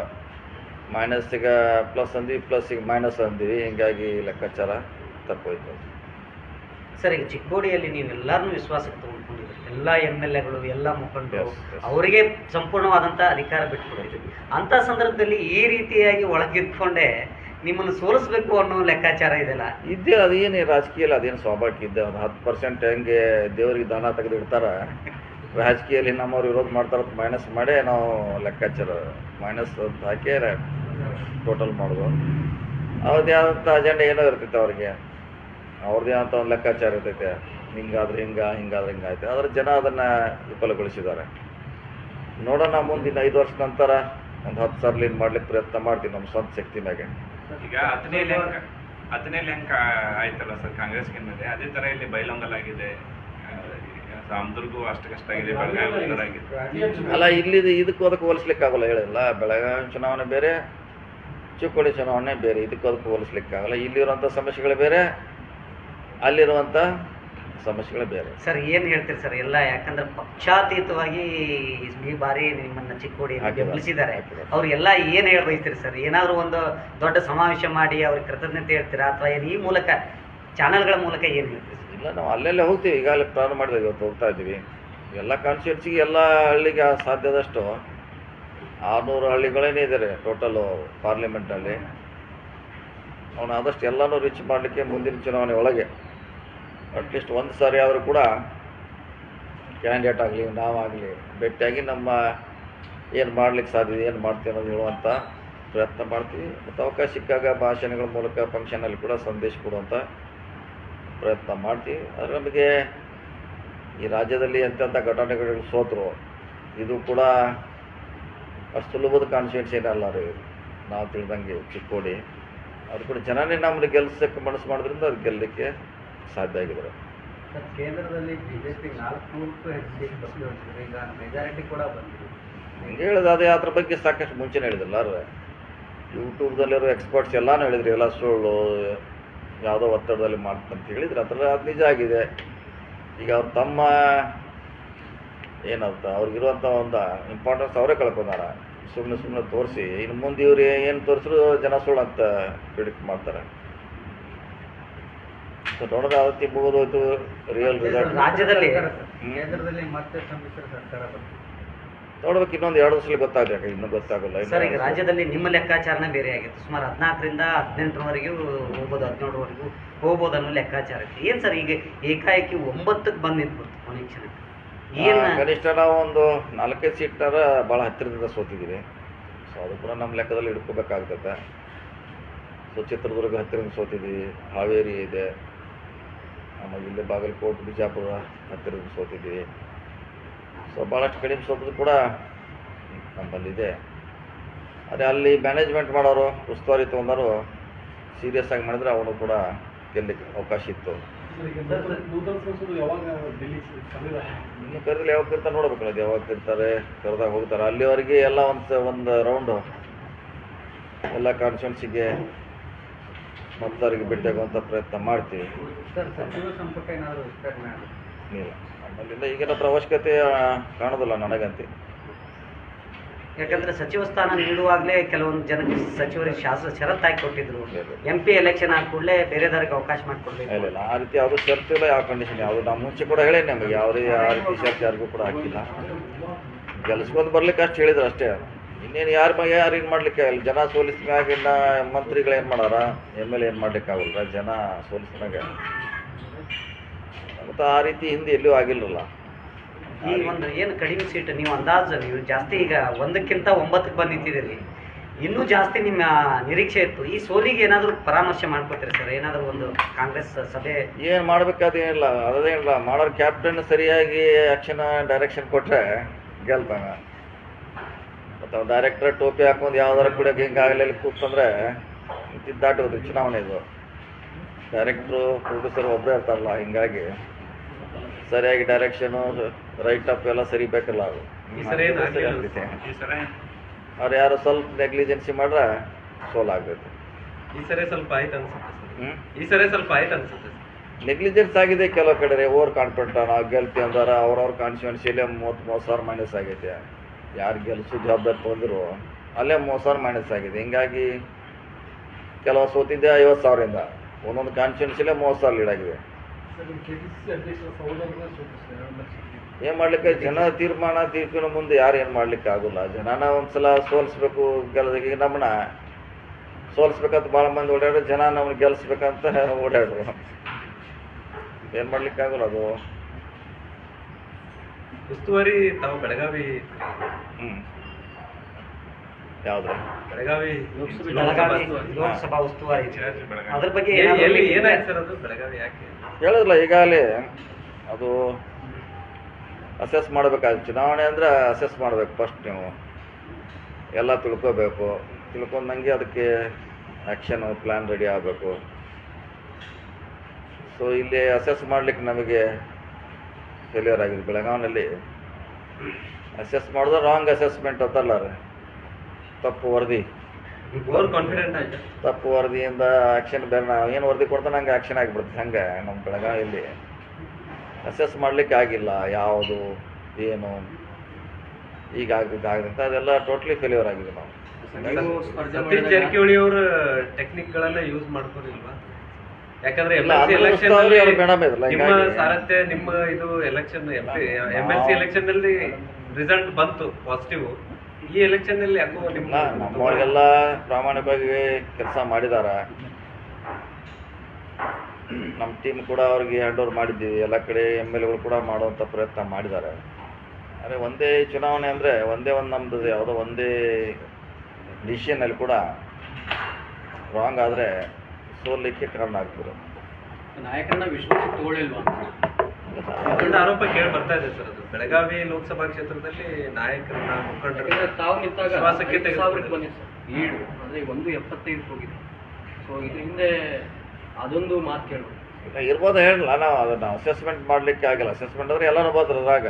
ಮೈನಸ್ಸಿಗೆ ಪ್ಲಸ್ ಅಂದ್ವಿ ಪ್ಲಸ್ಸಿಗೆ ಮೈನಸ್ ಅಂದ್ವಿ. ಹೀಗಾಗಿ ಲೆಕ್ಕಾಚಾರ ತಪ್ಪೋಯ್ತು ಸರ್ ಈಗ ಚಿಕ್ಕೋಡಿಯಲ್ಲಿ ನೀವು ಎಲ್ಲರನ್ನೂ ವಿಶ್ವಾಸಕ್ಕೆ ತಗೊಂಡ್ಕೊಂಡಿದ್ದೀರಿ. ಎಲ್ಲ ಎಂ ಎಲ್ ಎಗಳು ಎಲ್ಲ ಮುಖಂಡರು. ಅವರಿಗೆ ಸಂಪೂರ್ಣವಾದಂಥ ಅಧಿಕಾರ ಬಿಟ್ಕೊಟ್ಟಿದ್ರಿ ಅಂಥ ಸಂದರ್ಭದಲ್ಲಿ ಈ ರೀತಿಯಾಗಿ ಒಳಗಿದ್ಕೊಂಡೆ ನಿಮ್ಮನ್ನು ಸೋಲಿಸ್ಬೇಕು ಅನ್ನೋ ಲೆಕ್ಕಾಚಾರ ಇದೆಲ್ಲ ಇದ್ದೇ ಅದೇನು ರಾಜಕೀಯಲ್ಲಿ, ಅದೇನು ಸ್ವಾಭಾವಿಕ ಇದ್ದೆ ಒಂದು ಹತ್ತು ಪರ್ಸೆಂಟ್ ಹೆಂಗೆ ದೇವರಿಗೆ ದಾನ ತೆಗೆದಿಡ್ತಾರೆ ರಾಜಕೀಯದಲ್ಲಿ ನಮ್ಮವ್ರು ವಿರೋಧ ಮಾಡ್ತಾರ ಮೈನಸ್ ಮಾಡೇ ನಾವು ಲೆಕ್ಕಾಚಾರ ಮೈನಸ್ ಅಂತ ಹಾಕಿ ಟೋಟಲ್ ಮಾಡೋದು. ಅವ್ರದ್ದು ಆದಂಥ ಅಜೆಂಡ ಏನೋ ಇರ್ತೈತೆ ಅವ್ರಿಗೆ. ಅವ್ರದ್ದೇ ಆದಂಥ ಒಂದು ಲೆಕ್ಕಾಚಾರ ಇರ್ತೈತೆ. ಹಿಂಗಾದ್ರೆ ಹಿಂಗೆ, ಹಿಂಗಾದ್ರೆ ಹಿಂಗಾಯ್ತು ಆದ್ರೆ ಜನ ಅದನ್ನು ವಿಫಲಗೊಳಿಸಿದ್ದಾರೆ. ನೋಡೋಣ ಮುಂದಿನ ಐದು ವರ್ಷ ನಂತರ ಒಂದು ಹತ್ತು ಮಾಡಲಿಕ್ಕೆ ಮಾಡ್ಲಿಕ್ಕೆ ಪ್ರಯತ್ನ ಮಾಡ್ತೀವಿ ನಮ್ಮ ಸ್ವಂತ ಶಕ್ತಿ ಮ್ಯಾಗೆ. ಈಗ ಹತ್ತನೇ ಲ್ಯಾಂಕ್ ಹತ್ತನೇ ಲ್ಯಾಂಕ್ ಆಯ್ತಲ್ಲ ಸರ್ ಕಾಂಗ್ರೆಸ್ ಮೇಲೆ? ಅದೇ ತರ ಇಲ್ಲಿ ಬೈಲೊಂಗಲ್ ಆಗಿದೆ. ರಾಮದುರ್ಗು ಕಷ್ಟ ಆಗಿದೆ ಬೆಳಗಾವಿ ಉತ್ತರ ಆಗಿದೆ. ಅಲ್ಲ ಇಲ್ಲಿ ಇದಕ್ಕೆ ಅದಕ್ಕೆ ಹೋಲಿಸ್ಲಿಕ್ಕೆ ಆಗಲ್ಲ ಹೇಳಿಲ್ಲ ಬೆಳಗಾವಿ ಚುನಾವಣೆ ಬೇರೆ ಚಿಕ್ಕೋಳಿ ಚುನಾವಣೆ ಬೇರೆ ಇದಕ್ಕೆ ಅದಕ್ಕೆ ಹೋಲಿಸ್ಲಿಕ್ಕೆ ಆಗಲ್ಲ. ಇಲ್ಲಿರುವಂಥ ಸಮಸ್ಯೆಗಳು ಬೇರೆ ಅಲ್ಲಿರುವಂಥ ಸಮಸ್ಯೆಗಳು ಬೇರೆ. ಸರ್ ಏನು ಹೇಳ್ತೀರಿ ಸರ್? ಎಲ್ಲ ಯಾಕಂದ್ರೆ ಪಕ್ಷಾತೀತವಾಗಿ ಈ ಬಾರಿ ನಿಮ್ಮನ್ನ ಚಿಕ್ಕೋಡಿ. ಬೆಂಬಲಿಸಿದ್ದಾರೆ. ಅವ್ರು ಎಲ್ಲ ಏನು ಹೇಳ್ಬೈತೀರಿ ಸರ್? ಏನಾದರೂ ಒಂದು ದೊಡ್ಡ ಸಮಾವೇಶ ಮಾಡಿ ಅವ್ರಿಗೆ ಕೃತಜ್ಞತೆ ಹೇಳ್ತೀರಾ? ಅಥವಾ ಏನು ಈ ಮೂಲಕ ಚಾನಲ್ಗಳ ಮೂಲಕ ಏನು ಹೇಳ್ತೀರಿ? ಇಲ್ಲ ನಾವು ಅಲ್ಲೆಲ್ಲ ಹೋಗ್ತೀವಿ. ಈಗಾಗಲೇ ಪ್ರಾರಂಭ ಮಾಡಿದೆ ಇವತ್ತು ಹೋಗ್ತಾ ಇದ್ದೀವಿ. ಎಲ್ಲ ಕಾನ್ಸ್ಟಿಟ್ಯೂನ್ಸಿಗೆ ಎಲ್ಲ ಹಳ್ಳಿಗೆ ಸಾಧ್ಯದಷ್ಟು ಆರುನೂರು ಹಳ್ಳಿಗಳೇನೇ ಇದ್ದಾರೆ ಟೋಟಲು ಪಾರ್ಲಿಮೆಂಟಲ್ಲಿ ಅವನು ಆದಷ್ಟು ಎಲ್ಲನೂ ರೀಚ್ ಮಾಡಲಿಕ್ಕೆ ಮುಂದಿನ ಚುನಾವಣೆ ಒಳಗೆ. ಅಟ್ಲೀಸ್ಟ್ ಒಂದು ಸಾರಿ ಆದರೂ ಕೂಡ ಕ್ಯಾಂಡಿಡೇಟ್ ಆಗಲಿ, ನಾವಾಗಲಿ, ಭೇಟಿಯಾಗಿ ನಮ್ಮ ಏನು ಮಾಡ್ಲಿಕ್ಕೆ ಸಾಧ್ಯ ಏನು ಮಾಡ್ತೀವಿ ಅನ್ನೋದು ಹೇಳುವಂಥ ಪ್ರಯತ್ನ ಮಾಡ್ತೀವಿ. ಮತ್ತು ಅವಕಾಶ ಸಿಕ್ಕಾಗ ಭಾಷಣಗಳ ಮೂಲಕ ಫಂಕ್ಷನಲ್ಲಿ ಕೂಡ ಸಂದೇಶ ಕೊಡುವಂಥ ಪ್ರಯತ್ನ ಮಾಡ್ತೀವಿ. ಆದರೆ ನಮಗೆ ಈ ರಾಜ್ಯದಲ್ಲಿ ಎಂತೆಂಥ ಘಟನೆಗಳು ಸೋತರು, ಇದು ಕೂಡ ಅಷ್ಟು ಸುಲಭದ ಕಾನ್ಫಿಡೆನ್ಸ್ ಏನಲ್ಲ ರೀ. ನಾವು ತಿಳಿದಂಗೆ ಚಿಕ್ಕೋಡಿ. ಅದು ಕೂಡ ಜನನೇ ನಮ್ಮನ್ನು ಗೆಲ್ಸಕ್ಕೆ ಮನಸ್ಸು ಮಾಡೋದ್ರಿಂದ ಅದು ಗೆಲ್ಲಲಿಕ್ಕೆ ಸಾಧ್ಯ ಆಗಿದ್ದಾರೆ. ಕೇಂದ್ರದಲ್ಲಿ ಬಿಜೆಪಿ ನಾಲ್ಕು ಈಗ ಮೆಜಾರಿಟಿ ಕೂಡ ಬಂದಿದೆ. ಹೇಳಿದ ಅದೇ ಅದ್ರ ಬಗ್ಗೆ ಸಾಕಷ್ಟು ಮುಂಚೆನೇ ಹೇಳಿದ್ರಲ್ಲ ಅವ್ರು ಯೂಟ್ಯೂಬ್ದಲ್ಲಿರೋ ಎಕ್ಸ್ಪರ್ಟ್ಸ್ ಎಲ್ಲಾನು ಹೇಳಿದ್ರು ಎಲ್ಲ ಸುಳ್ಳು ಯಾವುದೋ ಒತ್ತಡದಲ್ಲಿ ಮಾಡ್ತಂತ ಹೇಳಿದ್ರು. ಅದ್ರ ಅದು ನಿಜ ಆಗಿದೆ. ಈಗ ಅವ್ರು ತಮ್ಮ ಏನಂತ ಅವ್ರಿಗಿರುವಂಥ ಒಂದು ಇಂಪಾರ್ಟೆನ್ಸ್ ಅವರೇ ಕಳ್ಕೊಂಡಾರ. ಸುಮ್ಮನೆ ಸುಮ್ಮನೆ ತೋರಿಸಿ. ಇನ್ನು ಮುಂದೆ ಇವ್ರು ಏನು ತೋರಿಸಿದ್ರು ಜನ ಸುಳ್ಳು ಅಂತ ಪ್ರಿಡಿಕ್ಟ್ ಮಾಡ್ತಾರೆ. ಸೊ ನೋಡೋಣ ಅವತ್ತಿ ಮುಗಿದೋಯ್ತು ರಿಯಲ್ ರಿಸಲ್ಟ್ ರಾಜ್ಯದಲ್ಲಿ? ಕೇಂದ್ರದಲ್ಲಿ ಮತ್ತೆ ಸಮ್ಮಿಶ್ರ ಸರ್ಕಾರ ನೋಡ್ಬೇಕು ಇನ್ನೊಂದು ಎರಡು ವರ್ಷದಲ್ಲಿ ಗೊತ್ತಾಗಬೇಕು ಇನ್ನೂ ಗೊತ್ತಾಗಲ್ಲ ಸರ್ ಈಗ ರಾಜ್ಯದಲ್ಲಿ ನಿಮ್ಮ ಲೆಕ್ಕಾಚಾರನೇ ಬೇರೆ ಆಗಿತ್ತು. ಸುಮಾರು ಹದಿನಾಲ್ಕರಿಂದ ಹದಿನೆಂಟರವರೆಗೂ ಹೋಗ್ಬೋದು ಹದಿನೇಳರವರೆಗೂ ಹೋಗ್ಬೋದು ಅನ್ನೋ ಲೆಕ್ಕಾಚಾರ ಇತ್ತು. ಏನು ಸರ್ ಈಗ ಏಕಾಏಕಿ ಒಂಬತ್ತಕ್ಕೆ ಬಂದು ನಿಂತ್ಬಿಡ್ತು ಕೊನೆ ಕ್ಷಣಕ್ಕೆ ಏನು ಕನಿಷ್ಠ ನಾವು ಒಂದು ನಾಲ್ಕೈದು ಸೀಟ್ನಾರ ಭಾಳ ಹತ್ತಿರದಿಂದ ಸೋತಿದ್ದೀವಿ. ಸೊ ಅದು ಕೂಡ ನಮ್ಮ ಲೆಕ್ಕದಲ್ಲಿ ಹಿಡ್ಕೋಬೇಕಾಗ್ತದೆ. ಸೊ ಚಿತ್ರದುರ್ಗ ಹತ್ತಿರದಿಂದ ಸೋತಿದ್ದೀವಿ. ಹಾವೇರಿ ಇದೆ. ಆಮೇಲೆ ಇಲ್ಲಿ ಬಾಗಲಕೋಟೆ ಬಿಜಾಪುರ ಹತ್ತಿರದ ಸೋತಿದ್ದೀವಿ ಸೊ ಭಾಳಷ್ಟು ಕಡಿಮೆ ಸೋತದ್ದು ಕೂಡ ನಮ್ಮಲ್ಲಿದೆ. ಅದೇ ಅಲ್ಲಿ ಮ್ಯಾನೇಜ್ಮೆಂಟ್ ಮಾಡೋರು ಉಸ್ತುವಾರಿ ತೊಗೊಂಡವರು ಸೀರಿಯಸ್ ಆಗಿ ಮಾಡಿದ್ರೆ ಅವನು ಕೂಡ ಗೆಲ್ಲಕ್ಕೆ ಅವಕಾಶ ಇತ್ತು. ಇನ್ನು ಕರೆದಲ್ಲಿ ಯಾವಾಗ ಕರಿತಾರೆ ನೋಡ್ಬೇಕಲ್ಲ ಅದು ಯಾವಾಗ ಕರಿತಾರೆ ಕರೆದಾಗ ಹೋಗ್ತಾರೆ. ಅಲ್ಲಿವರೆಗೆ ಎಲ್ಲ ಒಂದು ಒಂದು ರೌಂಡು ಎಲ್ಲ ಕಾನ್ಸ್ಟಿಟ್ಯೂನ್ಸಿಗೆ ಮತದಾರರಿಗೆ ಅಂತ ಪ್ರಯತ್ನ ಮಾಡ್ತೀವಿ. ಇಲ್ಲ ನಮ್ಮಲ್ಲಿಂದ ಈಗಿನ ಅದ್ರ ಅವಶ್ಯಕತೆ ಕಾಣೋದಿಲ್ಲ ನನಗಂತೆ. ಯಾಕಂದ್ರೆ ಸಚಿವ ಸ್ಥಾನ ನೀಡುವಾಗಲೇ ಕೆಲವೊಂದು ಜನಕ್ಕೆ ಸಚಿವರಿಗೆ ಶಾಸಕ ಷರತ್ತು ಹಾಕಿ ಕೊಟ್ಟಿದ್ರು. ಎಂ ಪಿ ಎಲೆಕ್ಷನ್ ಆದ ಕೂಡಲೇ ಬೇರೆದವ್ರಿಗೆ ಅವಕಾಶ ಮಾಡಿಕೊಡ್ಬೇಕು. ಇಲ್ಲ ಆ ರೀತಿ ಯಾವುದೂ ಶರ್ತ್ ಇಲ್ಲ ಯಾವ ಕಂಡೀಷನ್ ಯಾವುದು ನಾವು ಮುಂಚೆ ಕೂಡ ಹೇಳೇ ನಮಗೆ. ಯಾವುದೇ ಆ ರೀತಿ ಯಾರಿಗೂ ಕೂಡ ಹಾಕಿಲ್ಲ. ಗೆಲ್ಸ್ಕೊಂಡು ಬರ್ಲಿಕ್ಕೆ ಅಷ್ಟು ಹೇಳಿದ್ರು ಅಷ್ಟೇ. ಇನ್ನೇನು ಯಾರು ಮ ಯಾರು ಏನು ಮಾಡ್ಲಿಕ್ಕೆ ಆಗಲ್ಲ. ಜನ ಸೋಲಿಸಿದಾಗ ಇನ್ನು ಮಂತ್ರಿಗಳು ಏನು ಮಾಡಾರ? ಎಂ ಎಲ್ ಏನು ಮಾಡ್ಲಿಕ್ಕೆ ಆಗಲ್ಲ ಜನ ಸೋಲಿಸಿದಾಗ ಮತ್ತು ಆ ರೀತಿ ಹಿಂದೆ ಎಲ್ಲೂ ಆಗಿಲ್ಲಲ್ಲ ಈ ಒಂದು ಏನು ಕಡಿಮೆ ಸೀಟ್ ನೀವು ಅಂದಾಜು ನೀವು ಜಾಸ್ತಿ ಈಗ ಒಂದಕ್ಕಿಂತ ಒಂಬತ್ತಕ್ಕೆ ಬಂದು ನಿಂತಿದ್ದೀರಿ. ಇನ್ನೂ ಜಾಸ್ತಿ ನಿಮ್ಮ ನಿರೀಕ್ಷೆ ಇತ್ತು. ಈ ಸೋಲಿಗೆ ಏನಾದರೂ ಪರಾಮರ್ಶೆ ಮಾಡ್ಕೊತೀರಿ ಸರ್? ಏನಾದರೂ ಒಂದು ಕಾಂಗ್ರೆಸ್ ಸಭೆ? ಏನು ಮಾಡಬೇಕಾದೇನಿಲ್ಲ ಅದೇನಿಲ್ಲ. ಮಾಡೋರು ಕ್ಯಾಪ್ಟನ್ ಸರಿಯಾಗಿ ಆ್ಯಕ್ಷನ್ ಡೈರೆಕ್ಷನ್ ಕೊಟ್ಟರೆ ಗೆಲ್ತಾನೆ. ಮತ್ತು ಅವ್ನು ಡೈರೆಕ್ಟರ್ ಟೋಪಿ ಹಾಕೊಂಡು ಯಾವ್ದಾರ ಕೂಡ ಹಿಂಗೆ ಆಗಲಿ ಕೂತಂದ್ರೆ ದಾಟೋದು ಚುನಾವಣೆ ಇದು. ಡೈರೆಕ್ಟ್ರು ಪ್ರೊಡ್ಯೂಸರ್ ಒಬ್ಬರೇ ಇರ್ತಾರಲ್ಲ ಹಿಂಗಾಗಿ ಸರಿಯಾಗಿ ಡೈರೆಕ್ಷನು ರೈಟ್ ಅಪ್ ಎಲ್ಲ ಸರಿ ಬೇಕಲ್ಲ ಅದು. ಅವ್ರು ಯಾರು ಸ್ವಲ್ಪ ನೆಗ್ಲಿಜೆನ್ಸಿ ಮಾಡ್ರೆ ಸೋಲಾಗ್ಬೇಕು ಈ ಸರಿ ಸ್ವಲ್ಪ ಆಯ್ತು ಅನ್ಸುತ್ತೆ ಈ ಸರಿ ಸ್ವಲ್ಪ ಆಯ್ತು ಅನ್ಸುತ್ತೆ ನೆಗ್ಲಿಜೆನ್ಸ್ ಆಗಿದೆ ಕೆಲವು ಕಡೆ ಓವರ್ ಕಾನ್ಫಿಡೆಂಟ್ ನಾವು ಗೆಲ್ತಿ ಅಂದ್ರೆ ಅವ್ರವ್ರ ಕಾನ್ಸ್ಟಿಟ್ಯೂನ್ಸಿಯಲ್ಲೇ ಮೂವತ್ತು ಮೂವತ್ತು ಸಾವಿರ ಮೈನಸ್ ಆಗೈತೆ. ಯಾರು ಗೆಲ್ಸು ಜವಾಬ್ದಾರಿ ತೊಗೊಂಡಿರೋ ಅಲ್ಲೇ ಮೂವತ್ತು ಸಾವಿರ ಮೈನಸ್ ಆಗಿದೆ. ಹಿಂಗಾಗಿ ಕೆಲವು ಸೋತಿದ್ದೆ ಐವತ್ತು ಸಾವಿರದಿಂದ. ಒಂದೊಂದು ಕಾನ್ಸ್ಟಿಟ್ಯೂನ್ಸಿಲೇ ಮೂವತ್ತು ಸಾವಿರ ಲೀಡ್ ಆಗಿದೆ. ಏನು ಮಾಡ್ಲಿಕ್ಕೆ? ಜನ ತೀರ್ಮಾನ ತೀರ್ಪಿನ ಮುಂದೆ ಯಾರು ಏನು ಮಾಡ್ಲಿಕ್ಕೆ ಆಗೋಲ್ಲ. ಜನನ ಒಂದ್ಸಲ ಸೋಲಿಸ್ಬೇಕು ಗೆಲ್ಲೋದಕ್ಕೆ ಈಗ ನಮ್ಮನ್ನ ಸೋಲಿಸ್ಬೇಕಂತ ಭಾಳ ಮಂದಿ ಓಡಾಡ್ರು ಜನ ನಮ್ಮನ್ನ ಗೆಲ್ಲಿಸ್ಬೇಕಂತ ಓಡಾಡ್ರು. ಏನು ಮಾಡ್ಲಿಕ್ಕೆ ಆಗೋಲ್ಲ ಅದು? ಉಸ್ತುವಾರಿ ತಾವು ಬೆಳಗಾವಿ ಹ್ಞೂ ಯಾವ್ದು? ಬೆಳಗಾವಿ ಬೆಳಗಾವಿ ಲೋಕಸಭಾ ಉಸ್ತುವಾರಿ. ಅದ್ರ ಬಗ್ಗೆ ಎಲ್ಲಿ- ಏನಾದ್ರು ಎಲ್ಲಿ ಏನಾಯ್ತು ಸರ್ ಅದು ಬೆಳಗಾವಿ ಯಾಕೆ? ಹೇಳಿದ್ರಲ್ಲ ಈಗಾಗಲೇ ಅದು ಅಸೆಸ್ ಮಾಡಬೇಕಾದ ಚುನಾವಣೆ ಅಂದರೆ ಅಸೆಸ್ ಮಾಡಬೇಕು ಫಸ್ಟ್ ನೀವು. ಎಲ್ಲ ತಿಳ್ಕೋಬೇಕು. ತಿಳ್ಕೊಂಡಂಗೆ ಅದಕ್ಕೆ ಆ್ಯಕ್ಷನು ಪ್ಲ್ಯಾನ್ ರೆಡಿ ಆಗಬೇಕು. ಸೊ ಇಲ್ಲಿ ಅಸೆಸ್ ಮಾಡಲಿಕ್ಕೆ ನಮಗೆ ಫೇಲ್ಯೂರ್ ಆಗಿದೆ ಬೆಳಗಾವಿನಲ್ಲಿ ಅಸೆಸ್ ಮಾಡಿದ್ರೆ ರಾಂಗ್ ಅಸೆಸ್ಮೆಂಟ್ ಅಂತಲ್ಲ ರೀ. ತಪ್ಪು ವರದಿ. ತಪ್ಪು ವರದಿಯಿಂದ ಆ್ಯಕ್ಷನ್ ಬೇರೆ ನಾವು ಏನು ವರದಿ ಕೊಡ್ತಾನೆ ಹಂಗೆ ಆ್ಯಕ್ಷನ್ ಆಗಿಬಿಡುತ್ತೆ ಹಂಗೆ ನಮ್ಮ ಬೆಳಗಾವಿಯಲ್ಲಿ. ಅಸೆಸ್ ಮಾಡಲಿಕ್ಕೆ ಆಗಿಲ್ಲ ಯಾವುದು ಏನು? ಈಗ ಆಗಿದೆ ಆಗುತ್ತೆ. ಅದೆಲ್ಲ ಟೋಟ್ಲಿ ಫೇಲ್ಯೂರ್ ಆಗಿದೆ ನಾವು. ಸತೀಶ್ ಜಾರಕಿಹೊಳಿ ಅವರ ಟೆಕ್ನಿಕ್ ಗಳನ್ನ ಯೂಸ್ ಮಾಡ್ಕೋರಿಲ್ವಾ ಯಾಕಂದ್ರೆ ಎಲ್ಲ ಎಲೆಕ್ಷನ್ ಅಲ್ಲಿ ನಿಮ್ಮ ಸಾರಥ್ಯ ನಿಮ್ಮ ಇದು election M P L C ಎಲೆಕ್ಷನ್ನಲ್ಲಿ result ಬಂತು ಪಾಸಿಟಿವ್ ಈ ಎಲೆಕ್ಷನ್ನಲ್ಲಿ ಯಾಕೋ ನಿಮ್ಮ ನಮ್ಮವ್ರಿಗೆಲ್ಲ ಪ್ರಾಮಾಣಿಕವಾಗಿ ಕೆಲಸ ಮಾಡಿದ್ದಾರೆ ನಮ್ಮ ಟೀಮ್ ಕೂಡ ಅವ್ರಿಗೆ ಹ್ಯಾಂಡ್ ಓವರ್ ಮಾಡಿದ್ದೀವಿ. ಎಲ್ಲ ಕಡೆ ಎಂ ಎಲ್ ಎಗಳು ಕೂಡ ಮಾಡುವಂಥ ಪ್ರಯತ್ನ ಮಾಡಿದ್ದಾರೆ ಆದರೆ ಒಂದೇ ಚುನಾವಣೆ ಅಂದರೆ ಒಂದೇ ಒಂದು ನಮ್ಮದು ಯಾವುದೋ ಒಂದೇ ಡಿಸಿಷನಲ್ಲಿ ಕೂಡ ರಾಂಗ್ ಆದರೆ ಸೋಲಿಕ್ಕೆ ಕಾರಣ ಆಗ್ತದೆ ನಾಯಕರನ್ನ ವಿಶ್ವಾಸ ತಗೊಳ್ಳಿಲ್ವಾ ದೊಡ್ಡ ಆರೋಪ ಕೇಳಿ ಬರ್ತಾ ಇದೆ ಸರ್ ಅದು. ಬೆಳಗಾವಿ ಲೋಕಸಭಾ ಕ್ಷೇತ್ರದಲ್ಲಿ ನಾಯಕರನ್ನ ಯಾಕಂದ್ರೆ ತಾವು ನಿಂತಾಗ ವಿಶ್ವಾಸಕ್ಕೆ ಐದು ಸಾವಿರಕ್ಕೆ ಬಂದಿದೆ ಸರ್. ಈಡು ಅಂದ್ರೆ ಒಂದು ಎಪ್ಪತ್ತೈದು ಹೋಗಿದೆ. ಸೊ ಇದು ಹಿಂದೆ ಅದೊಂದು ಮಾತು ಕೇಳಬೇಕು. ಇರ್ಬೋದು ಹೇಳಲ್ಲ ನಾವು ಅದನ್ನು ಅಸೆಸ್ಮೆಂಟ್ ಮಾಡಲಿಕ್ಕೆ ಆಗಿಲ್ಲ. ಅಸೆಸ್ಮೆಂಟ್ ಅಂದ್ರೆ ಎಲ್ಲನೂ ಬಂದ್ರು ಅದಾಗ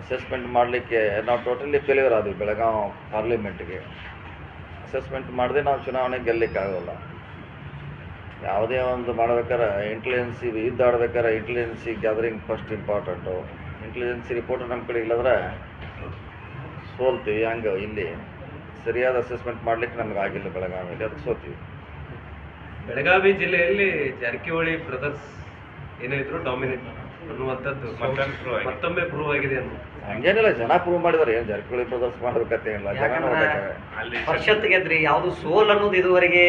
ಅಸೆಸ್ಮೆಂಟ್ ಮಾಡಲಿಕ್ಕೆ ನಾವು ಟೋಟಲಿ ಫೇಲ್ಯೂರ್ ಆದ್ವಿ ಬೆಳಗಾವಿ ಪಾರ್ಲಿಮೆಂಟ್ಗೆ ಅಸೆಸ್ಮೆಂಟ್ ಮಾಡದೆ ನಾವು ಚುನಾವಣೆ ಗೆಲ್ಲಕ್ಕೆ ಆಗೋಲ್ಲ ಯಾವುದೇ ಒಂದು ಮಾಡ್ಬೇಕಾದ್ರೆ ಇಂಟೆಲಿಜೆನ್ಸಿ ಯುದ್ಧ ಆಡ್ಬೇಕಾರೆ intelligence gathering first important intelligence report ನಮ್ಮ ಕಡೆ ಇಲ್ಲದ್ರೆ ಸೋಲ್ತೀವಿ ಹಂಗೆ ಇಲ್ಲಿ. ಸರಿಯಾದ ಅಸೆಸ್ಮೆಂಟ್ ಮಾಡ್ಲಿಕ್ಕೆ ನಮ್ಗೆ ಆಗಿಲ್ಲ ಬೆಳಗಾವಿಯಲ್ಲಿ ಅದಕ್ಕೆ ಸೋತೀವಿ ಬೆಳಗಾವಿ ಜಿಲ್ಲೆಯಲ್ಲಿ ಜಾರಕಿಹೊಳಿ ಬ್ರದರ್ಸ್ ಏನಿದ್ರು ಡಾಮಿನೇಟ್ ಅನ್ನುವಂಥದ್ದು ಮತ್ತೊಮ್ಮೆ ಪ್ರೂವ್ ಆಗಿದೆ. ಅಂತ. ಹಂಗೇನಿಲ್ಲ ಜನ ಪ್ರೂವ್ ಮಾಡಿದಾರೆ ಏನು ಜಾರಕಿಹೊಳಿ ಬ್ರದರ್ಸ್ ಮಾಡ್ಬೇಕಂತೇನಿಲ್ಲ ಜನ ಪರಿಷತ್ ಗೆದ್ರಿ ಯಾವುದು ಸೋಲ್ ಅನ್ನೋದು ಇದುವರೆಗೆ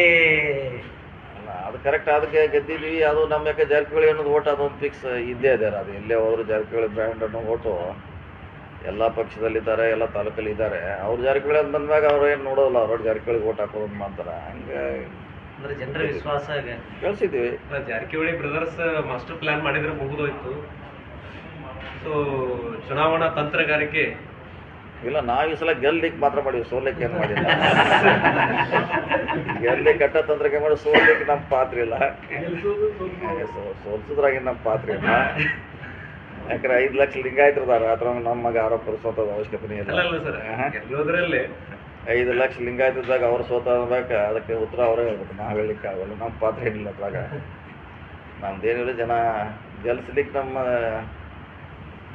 ಅದು ಕರೆಕ್ಟ್ ಅದಕ್ಕೆ ಗೆದ್ದಿದ್ವಿ ಅದು ನಮ್ಮ ಯಾಕೆ ಜಾರಕಿಹೊಳಿ ಅನ್ನೋದು ಓಟ್ ಅದೊಂದು ಫಿಕ್ಸ್ ಇದ್ದೇ ಇದೆ ಅದು. ಎಲ್ಲೇ ಹೋದ್ರು ಜಾರಕಿಹೊಳಿ ಬ್ರ್ಯಾಂಡ್ ಅನ್ನೋ ಓಟು ಎಲ್ಲ ಪಕ್ಷದಲ್ಲಿದ್ದಾರೆ ಎಲ್ಲ ತಾಲೂಕಲ್ಲಿ ಇದ್ದಾರೆ. ಅವ್ರು ಜಾರಕಿಹೊಳಿ ಅಂತ ಬಂದ್ಮ್ಯಾಗ ಅವ್ರು ಏನು ನೋಡೋಲ್ಲ ಅವ್ರು ಜಾರಕಿಹೊಳಿ ಓಟ್ ಹಾಕೋದು ಮಾತ್ರ ಮಾಡ್ತಾರೆ ಹಂಗೆ ಅಂದ್ರೆ ಜನರ ವಿಶ್ವಾಸ ಇದೆ ಅಲ್ಲ, ಜಾರಕಿಹೊಳಿ ಬ್ರದರ್ಸ್ ಮಾಸ್ಟರ್ ಪ್ಲಾನ್ ಮಾಡಿದ್ರೆ ಮುಗಿದೋಯ್ತು. ಸೊ ಚುನಾವಣಾ ತಂತ್ರಗಾರಿಕೆ ಇಲ್ಲ ನಾವು ಈ ಸಲ ಗೆಲ್ಲಿಕ್ ಮಾತ್ರ ಮಾಡಿವಿ ಸೋಲಿಕ್ಕೆ ಏನು ಮಾಡಿಲ್ಲ. ಗೆಲ್ಲಿ ಕಟ್ಟ ತಂತ್ರಕ್ಕೆ ಮಾಡಿ ಸೋಲಿಕ್ಕೆ ನಮ್ಮ ಪಾತ್ರ ಇಲ್ಲ. ಸೋಲ್ಸಿದ್ರಾಗಿ ನಮ್ಮ ಪಾತ್ರ ಇಲ್ಲ. ಯಾಕಂದ್ರೆ ಐದು ಲಕ್ಷ ಲಿಂಗಾಯತರದಾರ ಅದ್ರ ನಮ್ಮ ಮಗ ಆರೋಪ ಸೋತದ ಅವಶ್ಯಕತೆ ಇಲ್ಲ. ಐದು ಲಕ್ಷ ಲಿಂಗಾಯತದಾಗ ಅವ್ರು ಸೋತ ಅದಕ್ಕೆ ಉತ್ತರ ಅವರೇ ಹೇಳ್ಬೇಕು ನಾವು ಹೇಳಲಿಕ್ಕೆ ಆಗಲ್ಲ ನಮ್ಮ ಪಾತ್ರ ಏನಿಲ್ಲ ಅದ್ರಾಗ. ನಮ್ದೇನಿಲ್ಲ ಜನ ಗೆಲ್ಸ್ಲಿಕ್ಕೆ ನಮ್ಮ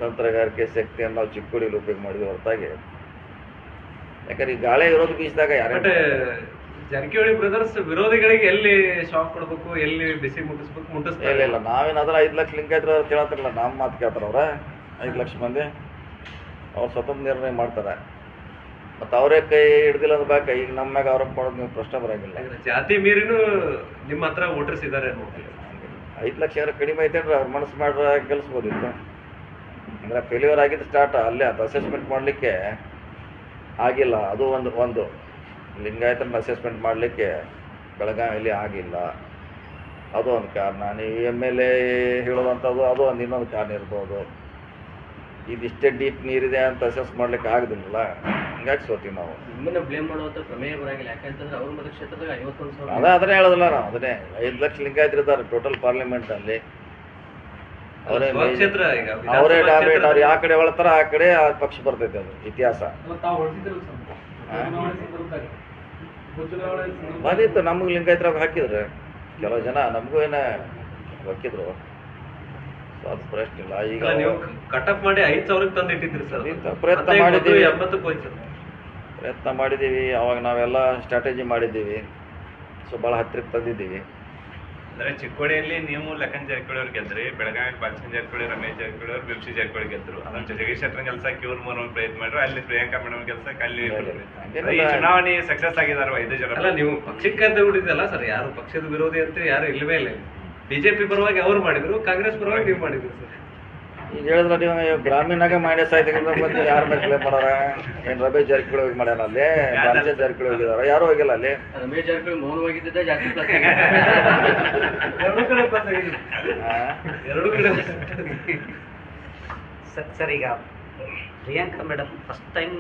ತಂತ್ರಗಾರಿಕೆ ಶಕ್ತಿಯನ್ನು ನಾವು ಚಿಕ್ಕುಡಿಯಲ್ಲಿ ಉಪಯೋಗ ಮಾಡಿದ್ವಿ ಹೊರತಾಗಿ. ಯಾಕಂದ್ರೆ ಈ ಗಾಳಿ ಇರೋದು ಬೀಸಿದಾಗ ಯಾರೇ ಜಾರಕಿಹೊಳಿ ಬ್ರದರ್ಸ್ ವಿರೋಧಿಗಳಿಗೆ ಎಲ್ಲಿ ಶಾಕ್ ಕೊಡ್ಬೇಕು ಎಲ್ಲಿ ಬಿಸಿ ಮುಟ್ಟಿಸ್ಬೇಕು ಇಲ್ಲ ಮುಟ್ಟಿಸ್ತಾರೆ ಇಲ್ಲ ನಾವೇನಾದ್ರೂ ಐದು ಲಕ್ಷ ಲಿಂಗಾಯತರ ಕೇಳತ್ತಿರಲ್ಲ ನಮ್ಮ ಮಾತು ಕೇಳ್ತಾರ ಅವ್ರ. ಐದು ಲಕ್ಷ ಮಂದಿ. ಅವ್ರು ಸ್ವತಂತ್ರ ನಿರ್ಣಯ ಮಾಡ್ತಾರೆ. ಮತ್ತು ಅವರೇ ಕೈ ಹಿಡ್ದಿಲ್ಲ ಅಂದ್ರೆ ಬಾಕ ಈಗ ನಮ್ಮ ಮ್ಯಾಗ ಆರೋಪ ಮಾಡೋದು ನೀವು ಪ್ರಶ್ನೆ ಬರಂಗಿಲ್ಲ. ಜಾತಿ ಮೀರಿನೂ ನಿಮ್ಮ ಹತ್ರ ಓಟರ್ಸ್ ಇದ್ದಾರೆ ಐದು ಲಕ್ಷ ಯಾರು ಕಡಿಮೆ ಐತೇನ್ರಿ ಅವ್ರ ಮನಸ್ಸು ಮಾಡ್ರ ಗೆಲ್ಸ್ಬೋದಿತ್ತು. ಅಂದರೆ ಫೇಲ್ಯೂರ್ ಆಗಿದ್ದು ಸ್ಟಾರ್ಟ್ ಅಲ್ಲೇ ಅದು ಅಸೆಸ್ಮೆಂಟ್ ಮಾಡಲಿಕ್ಕೆ ಆಗಿಲ್ಲ. ಅದು ಒಂದು ಒಂದು. ಲಿಂಗಾಯತನ ಅಸೆಸ್ಮೆಂಟ್ ಮಾಡಲಿಕ್ಕೆ ಬೆಳಗಾವಿಯಲ್ಲಿ ಆಗಿಲ್ಲ. ಅದು ಒಂದು ಕಾರಣ. ನೀವು ಎಂ ಎಲ್ ಎ ಹೇಳುವಂಥದ್ದು ಅದು ಒಂದು ಇನ್ನೊಂದು ಕಾರಣ ಇರ್ಬೋದು. ಇದಿಷ್ಟೇ ಡೀಪ್ ನೀರಿದೆ ಅಂತ ಅಸೆಸ್ ಮಾಡ್ಲಿಕ್ಕೆ ಆಗದಿಲ್ಲ ಹಿಂಗಾಗಿ ಸೋತೀವಿ ನಾವು. ಅದೇ ಅದನ್ನೇ ಹೇಳೋದಿಲ್ಲ ನಾವು. ಅದನ್ನೇ ಐದು ಲಕ್ಷ ಲಿಂಗಾಯತರು ಇದ್ದಾರೆ ಟೋಟಲ್ ಪಾರ್ಲಿಮೆಂಟಲ್ಲಿ ಅವರೇ ಅವರೇ ಡಾಬೇಟ್ ಡಾಮಿನೇಟ್ ಅವ್ರು ಯಾವ ಕಡೆ ಹೊಳ್ತಾರ ಆ ಕಡೆ ಆ ಪಕ್ಷ ಬರ್ತೈತೆ ಅದು ಇತಿಹಾಸ. ಬಂದಿತ್ತು ನಮಗೆ ಲಿಂಗಾಯತ್ರ ಹಾಕಿದ್ರೆ. ಕೆಲವು ಜನ ನಮಗೂ ಏನ ಹಾಕಿದ್ರು. ಸೊ ಅದು ಪ್ರಶ್ನೆ ಇಲ್ಲ. ಈಗ ನೀವು ಕಟಪ್ ಮಾಡಿ ಐದು ಸಾವಿರಕ್ಕೆ ತಂದು ಇಟ್ಟಿದ್ರಿ ಸರ್ ಇಂಥ ಪ್ರಯತ್ನ ಮಾಡಿದ್ದೀವಿ. ಪ್ರಯತ್ನ ಮಾಡಿದ್ದೀವಿ. ಅವಾಗ ನಾವೆಲ್ಲ ಸ್ಟ್ರಾಟಜಿ ಮಾಡಿದ್ದೀವಿ. ಸೊ ಭಾಳ ಹತ್ತಿರಕ್ಕೆ ತಂದಿದ್ದೀವಿ. ಅಂದ್ರೆ ಚಿಕ್ಕೋಡಿಯಲ್ಲಿ ನೀವು ಲಖನ್ ಜಾರಕಿಹೊಳಿ ಅವ್ರು ಗೆದ್ರಿ ಬೆಳಗಾವಿ ಬಾಲಚಂದ್ರ ಜಾರಕಿಹೊಳಿ ರಮೇಶ್ ಜಾರಕಿಹೊಳಿ ಅವ್ರು ಬಿಪ್ಸಿ ಜಾರಕಿಹೊಳಿ ಗೆದ್ರು ಅದನ್ನ ಜಗದೀಶ್ ಶೆಟ್ಟರ್ ಕೆಲಸಕ್ಕೆ ಇವ್ರು ಮೂರು ಪ್ರಯತ್ನ ಮಾಡ್ರು ಅಲ್ಲಿ ಪ್ರಿಯಾಂಕಾ ಮೇಡಮ್ ಕೆಲಸಕ್ಕೆ ಅಲ್ಲಿ. ಈ ಚುನಾವಣೆ ಸಕ್ಸಸ್ ಆಗಿದ್ದಾರೆ ಐದು ಜನ ಅಲ್ಲ ನೀವು ಪಕ್ಷಕ್ಕೆ ಅಂತ ಬಿಟ್ಟಿದ್ದಲ್ಲ ಸರ್ ಯಾರು ಪಕ್ಷದ ವಿರೋಧಿ ಅಂತ ಯಾರು ಇಲ್ಲವೇ ಇಲ್ಲ ಬಿಜೆಪಿ ಪರವಾಗಿ ಅವ್ರು ಮಾಡಿದ್ರು ಕಾಂಗ್ರೆಸ್ ಪರವಾಗಿ ನೀವು ಮಾಡಿದ್ರು ಸರ್. ಈಗ ಹೇಳಿದ್ರೆ ನೀವು ಗ್ರಾಮೀಣಾಗ ಮಾಡಿ ಸಾಯ್ತಿದ್ರೆ ಮತ್ತೆ ಯಾರ ಮೇಲೆ ಕ್ಲೇಮ್ ಮಾಡಾರ? ಏನು ರಮೇಶ್ ಜಾರಕಿಹೊಳಿ ಹೋಗಿ ಮಾಡ್ಯಾನ ಅಲ್ಲಿ? ರಮೇಶ್ ಜಾರಕಿಹೊಳಿ? ಹೋಗಿದಾರ? ಯಾರು ಹೋಗಿಲ್ಲ ಅಲ್ಲಿ? ರಮೇಶ್ ಜಾರಕಿಹೊಳಿ ಮೌನವಾಗಿದ್ದ ಜಾಸ್ತಿ ಎರಡು ಕಡೆ ಸರ್ ಸರ್ ಈಗ ಪ್ರಿಯಾಂಕಾ ಮೇಡಮ್ ಫಸ್ಟ್ ಟೈಮ್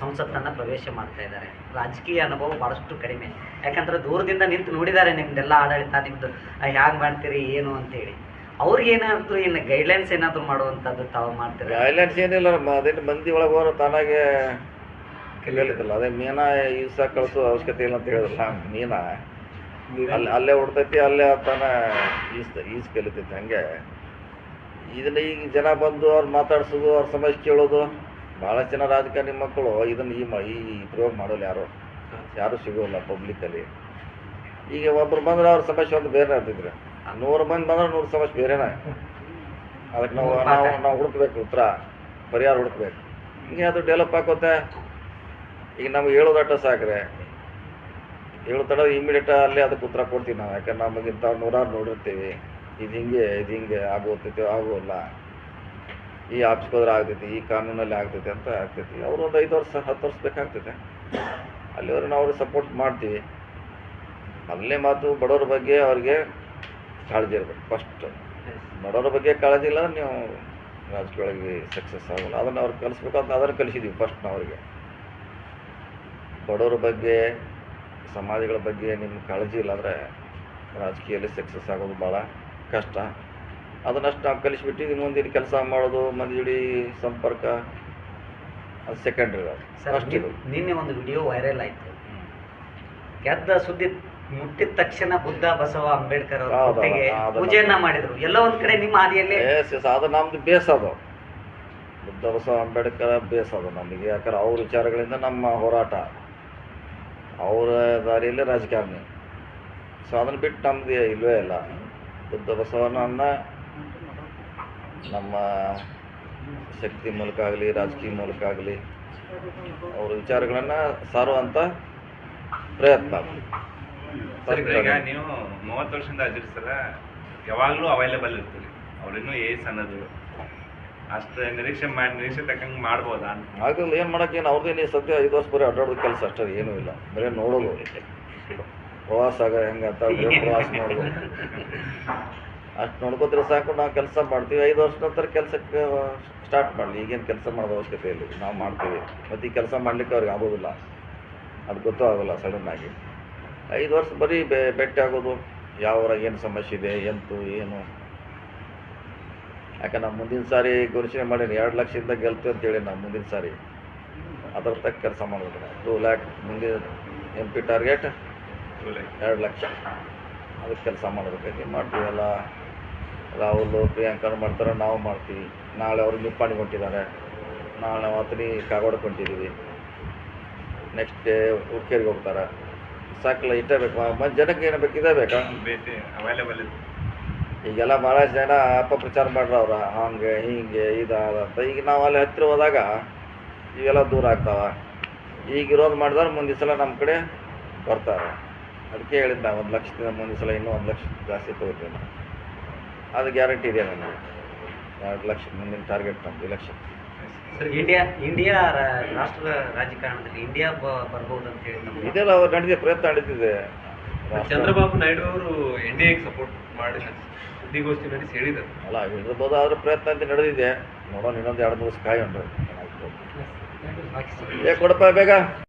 ಸಂಸತ್ತನ್ನು ಪ್ರವೇಶ ಮಾಡ್ತಾ ಇದ್ದಾರೆ. ರಾಜಕೀಯ ಅನುಭವ ಭಾಳಷ್ಟು ಕಡಿಮೆ. ಯಾಕಂದ್ರೆ ದೂರದಿಂದ ನಿಂತು ನೋಡಿದ್ದಾರೆ ನಿಮ್ದೆಲ್ಲ ಆಡಳಿತ ನಿಮ್ದು ಹ್ಯಾಂಗ್ ಮಾಡ್ತೀರಿ ಏನು ಅಂತೇಳಿ. ಅವ್ರಿಗೆ ಏನಾದ್ರು ಏನು ಗೈಡ್ಲೈನ್ಸ್ ಏನಾದ್ರು ಮಾಡುವಂಥದ್ದು ತಾವು ಮಾಡ್ತೀರಾ? ಗೈಡ್ಲೈನ್ಸ್ ಏನಿಲ್ಲ ಮ- ಅದೇನು ಮಂದಿ ಒಳಗೆ ಹೋದ್ರೆ ತಾನಾಗೆ ಕಲಿಯಲಿದ್ದಲ್ಲ ಅದೇ ಮೀನಾ ಈಸ ಕಳಿಸೋ ಅವಶ್ಯಕತೆ ಇಲ್ಲ ಅಂತ ಹೇಳಿದ್ರಲ್ಲ ಮೀನಾ? ಅಲ್ಲಿ ಅಲ್ಲೇ ಉಡ್ತೈತಿ ಅಲ್ಲೇ ತಾನ ಈಸ್ ಈಸ್ ಕಲಿತೈತಿ ಹಂಗೆ. ಇದನ್ನ ಈಗ ಜನ ಬಂದು ಅವ್ರು ಮಾತಾಡ್ಸೋದು ಅವ್ರ ಸಮಸ್ಯೆ ಕೇಳೋದು ಭಾಳ ಜನ ರಾಜಕಾರಣಿ ಮಕ್ಕಳು ಇದನ್ನು ಈ ಮ- ಈ ಪ್ರಯೋಗ ಮಾಡೋಲ್ಲ ಯಾರು? ಯಾರು ಸಿಗೋಲ್ಲ ಪಬ್ಲಿಕಲ್ಲಿ ಈಗ ಒಬ್ರು ಬಂದ್ರೆ ಅವ್ರ ಸಮಸ್ಯೆ ಒಂದು ಬೇರೆ ಇರ್ತಿದ್ರು ನೂರು ಮಂದಿ ಬಂದ್ರೆ ನೂರು ಸಮಸ್ಯೆ ಬೇರೆನೇ? ಅದಕ್ಕೆ ನಾವು ನಾವು ನಾವು ಹುಡುಕ್ಬೇಕು ಉತ್ತರ ಪರಿಹಾರ ಹುಡುಕ್ಬೇಕು. ಹಿಂಗೆ ಅದು ಡೆವಲಪ್ ಆಕೋತೆ ಈಗ ನಮ್ಗೆ ಹೇಳೋದಟ್ಟ ಸಾಕ್ರೆ. ಹೇಳೋ ತಡ ಇಮಿಡಿಯೇಟ್ ಅಲ್ಲಿ ಅದಕ್ಕೆ ಉತ್ತರ ಕೊಡ್ತೀವಿ ನಾವು. ಯಾಕಂದ್ರೆ ನಮಗಿಂತ ನೂರಾರು ನೋಡಿರ್ತೀವಿ. ಇದು ಹಿಂಗೆ ಇದು ಹಿಂಗೆ ಆಗೋಗ್ತೈತೆ ಆಗೋಲ್ಲ. ಈ ಆಫೀಸ್ಗೆ ಹೋದ್ರೆ ಆಗ್ತೈತಿ ಈ ಕಾನೂನಲ್ಲಿ ಆಗ್ತೈತಿ ಅಂತ ಆಗ್ತೈತಿ. ಅವರು ಒಂದು ಐದು ವರ್ಷ ಹತ್ತು ವರ್ಷ ಬೇಕಾಗ್ತೈತೆ. ಅಲ್ಲಿವರೆಗೆ ನಾವು ಅವ್ರಿಗೆ ಸಪೋರ್ಟ್ ಮಾಡ್ತೀವಿ. ಮೊದಲನೇ ಮಾತು ಬಡವ್ರ ಬಗ್ಗೆ ಅವ್ರಿಗೆ ಕಾಳಜಿ ಇರಬೇಕು ಫಸ್ಟ್ ನೋಡೋದ್ರ ಬಗ್ಗೆ ಕಾಳಜಿ ಇಲ್ಲ ಅಂದ್ರೆ ನೀವು ರಾಜಕೀಯೊಳಗೆ ಸಕ್ಸಸ್ ಆಗೋಲ್ಲ. ಅದನ್ನು ಅವ್ರಿಗೆ ಕಲಿಸ್ಬೇಕು ಅಂತ ಅದನ್ನು ಕಲಿಸಿದ್ದೀವಿ ಫಸ್ಟ್ ನಾವು ಅವರಿಗೆ. ಬಡವ್ರ ಬಗ್ಗೆ ಸಮಾಜಗಳ ಬಗ್ಗೆ ನಿಮ್ಗೆ ಕಾಳಜಿ ಇಲ್ಲ ಅಂದರೆ ರಾಜಕೀಯದಲ್ಲಿ ಸಕ್ಸಸ್ ಆಗೋದು ಭಾಳ ಕಷ್ಟ. ಅದನ್ನಷ್ಟು ನಾವು ಕಲಿಸ್ಬಿಟ್ಟು ಮುಂದಿನ ಕೆಲಸ ಮಾಡೋದು ಮಂದಿ ಜೋಡಿ ಸಂಪರ್ಕ ಅದು ಸೆಕೆಂಡ್ರಿ ಅದು. ನಿನ್ನೆ ಒಂದು ವಿಡಿಯೋ ವೈರಲ್ ಆಯಿತು. ಗೆದ್ದ ಸುದ್ದಿ ಮುಟ್ಟಿದ ತಕ್ಷಣ ಬುದ್ಧ ಬಸವ ಅಂಬೇಡ್ಕರ್ ಅವರ. ಪೂಜೆಯನ್ನ ಮಾಡಿದ್ರು. ಎಲ್ಲ ಒಂದ್ ಕಡೆ ನಿಮ್ಮ ಹಾದಿಯಲ್ಲಿ. ಎಸ್ ಎಸ್ ಅದು ನಮ್ದು ಬೇಸ ಅದು. ಬುದ್ಧ ಬಸವ ಅಂಬೇಡ್ಕರ್ ಬೇಸ ಅದು ನಮಗೆ. ಯಾಕಂದ್ರೆ ಅವ್ರ ವಿಚಾರಗಳಿಂದ ನಮ್ಮ ಹೋರಾಟ. ಅವರ ದಾರಿಯಲ್ಲಿ ರಾಜಕಾರಣಿ. ಸೊ ಅದನ್ನ ಬಿಟ್ಟು ನಮ್ದು ಇಲ್ವೇ ಇಲ್ಲ. ಬುದ್ಧ ಬಸವನನ್ನ ನಮ್ಮ ಶಕ್ತಿ ಮೂಲಕ ಆಗಲಿ ರಾಜಕೀಯ ಮೂಲಕ ಆಗಲಿ ಅವ್ರ ವಿಚಾರಗಳನ್ನ ಸಾರುವಂಥ ಪ್ರಯತ್ನ. ಈಗ ನೀವು ಮೂವತ್ತು ವರ್ಷದಿಂದ ಆಚರಿಸಲ್ಲ ಯಾವಾಗಲೂ ಅವೈಲೇಬಲ್ ಇರ್ತೀರಿ. ಅವ್ರಿನ್ನೂ ಏಜ್ ಅನ್ನೋದು ಅಷ್ಟು ನಿರೀಕ್ಷೆ ಮಾಡಿ ನಿರೀಕ್ಷೆ ತಕ್ಕಂಗೆ ಮಾಡ್ಬೋದಾ ಆಗಲ್ಲ ಏನು ಮಾಡೋಕೆ ಏನು ಅವ್ರದ್ದೇನು ಸದ್ಯ ಐದು ವರ್ಷ ಬರೀ ಅಡ್ಡಾಡೋದು ಕೆಲಸ ಅಷ್ಟೇ ಏನೂ ಇಲ್ಲ. ಬರೀ ನೋಡೋದು ಪ್ರವಾಸ ಆಗ ಹೆಂಗಂತ ಅಂತ ಪ್ರವಾಸ ನೋಡೋದು. ಅಷ್ಟು ನೋಡ್ಕೋದ್ರೆ ಸಾಕು ನಾವು ಕೆಲಸ ಮಾಡ್ತೀವಿ. ಐದು ವರ್ಷ ನಂತರ ಕೆಲಸಕ್ಕೆ ಸ್ಟಾರ್ಟ್ ಮಾಡಲಿ. ಈಗೇನು ಕೆಲಸ ಮಾಡೋದು ಅವಶ್ಯಕತೆ ಇಲ್ಲ. ನಾವು ಮಾಡ್ತೀವಿ. ಮತ್ತು ಈ ಕೆಲಸ ಮಾಡ್ಲಿಕ್ಕೆ ಅವ್ರಿಗೆ ಆಗೋದಿಲ್ಲ. ಅದು ಗೊತ್ತೂ ಆಗೋಲ್ಲ ಸಡನ್ನಾಗಿ ಐದು ವರ್ಷ ಬರೀ ಬೆ ಭೇಟಿ ಆಗೋದು ಯಾವ ಏನು ಸಮಸ್ಯೆ ಇದೆ ಎಂತು ಏನು? ಯಾಕೆ ನಾವು ಮುಂದಿನ ಸಾರಿ ಘೋಷಣೆ ಮಾಡೀನಿ ಎರಡು ಲಕ್ಷದಿಂದ ಗೆಲ್ತೀವಿ ಅಂತೇಳಿ ನಾವು ಮುಂದಿನ ಸಾರಿ. ಅದ್ರ ತಕ್ಕ ಕೆಲಸ ಮಾಡಬೇಕು ಟೂ ಲ್ಯಾಕ್ ಮುಂದಿನ ಎಂ ಪಿ ಟಾರ್ಗೆಟ್ ಎರಡು ಲಕ್ಷ. ಅದಕ್ಕೆ ಕೆಲಸ ಮಾಡಬೇಕಾಗಿ ಮಾಡ್ತೀವಿ ಎಲ್ಲ? ರಾಹುಲ್ ಪ್ರಿಯಾಂಕರ್ ಮಾಡ್ತಾರೆ ನಾವು ಮಾಡ್ತೀವಿ. ನಾಳೆ ಅವರು ನಿಪ್ಪಾಣಿ ಕೊಟ್ಟಿದ್ದಾರೆ ನಾಳೆ ನಾವು ಮಾತ್ರ ಕಾಗೋಡಕ್ಕೆ ಕೊಂಡಿದ್ದೀವಿ ನೆಕ್ಸ್ಟ್ ಡೇ ಹುಡ್ಕೇರಿಗೆ ಹೋಗ್ತಾರೆ. ಸಾಕಲ್ಲ ಇಟ್ಟೇ ಬೇಕು. ಮತ್ತು ಜನಕ್ಕೆ ಏನು ಬೇಕು ಇದೇ ಬೇಕಾ? ಅವೈಲೇಬಲ್ ಈಗೆಲ್ಲ ಭಾಳಷ್ಟು ಜನ ಅಪಪ್ರಚಾರ ಮಾಡ್ರ ಅವ್ರ. ಹಂಗೆ ಹಿಂಗೆ ಇದು ಅದು ಅಂತ. ಈಗ ನಾವು ಅಲ್ಲಿ ಹತ್ತಿರ ಹೋದಾಗ ಇವೆಲ್ಲ ದೂರ ಆಗ್ತಾವ. ಈಗ ಇರೋದು ಮಾಡಿದ್ರೆ ಮುಂದಿನ ಸಲ ನಮ್ಮ ಕಡೆ ಬರ್ತಾರೆ. ಅದಕ್ಕೆ ಹೇಳಿದ್ದೆ ಒಂದು ಲಕ್ಷದಿಂದ ಮುಂದಿನ ಸಲ ಇನ್ನೂ ಒಂದು ಲಕ್ಷ ಜಾಸ್ತಿ ತಗೋತೀವಿ ನಾವು. ಅದು ಗ್ಯಾರಂಟಿ ಇದೆ ನನಗೆ ಎರಡು ಲಕ್ಷ ಮುಂದಿನ ಟಾರ್ಗೆಟ್ ನಮ್ದು ಎಲೆಕ್ಷನ್ ಇಂಡಿಯಾ ಇಂಡಿಯಾ ರಾ- ರಾಷ್ಟ್ರ ರಾಜಕಾರಣದಲ್ಲಿ ಇಂಡಿಯಾ ಬ- ಬರ್ಬೋದು ಅಂತ ಹೇಳಿ ಇದೆಲ್ಲ ಅವ್ರು ನಡೆದಿದೆ ಪ್ರಯತ್ನ ನಡೀತಿದೆ ಚಂದ್ರಬಾಬು ನಾಯ್ಡು ಅವರು ಎನ್ ಡಿ ಎಗೆ ಸಪೋರ್ಟ್ ಮಾಡಿ ಸುದ್ದಿಗೋಷ್ಠಿ ನಡೆಸಿ ಹೇಳಿದರು. ಅಲ್ಲ ಹೇಳಬಹುದು ಆದ್ರೆ ಪ್ರಯತ್ನ ಅಂತ ನಡೆದಿದೆ. ನೋಡೋಣ ಇನ್ನೊಂದು ಎರಡು ಮೂರು ದಿವಸ ಉಂಟು ಏ ಕೊಡಪ್ಪ ಬೇಗ.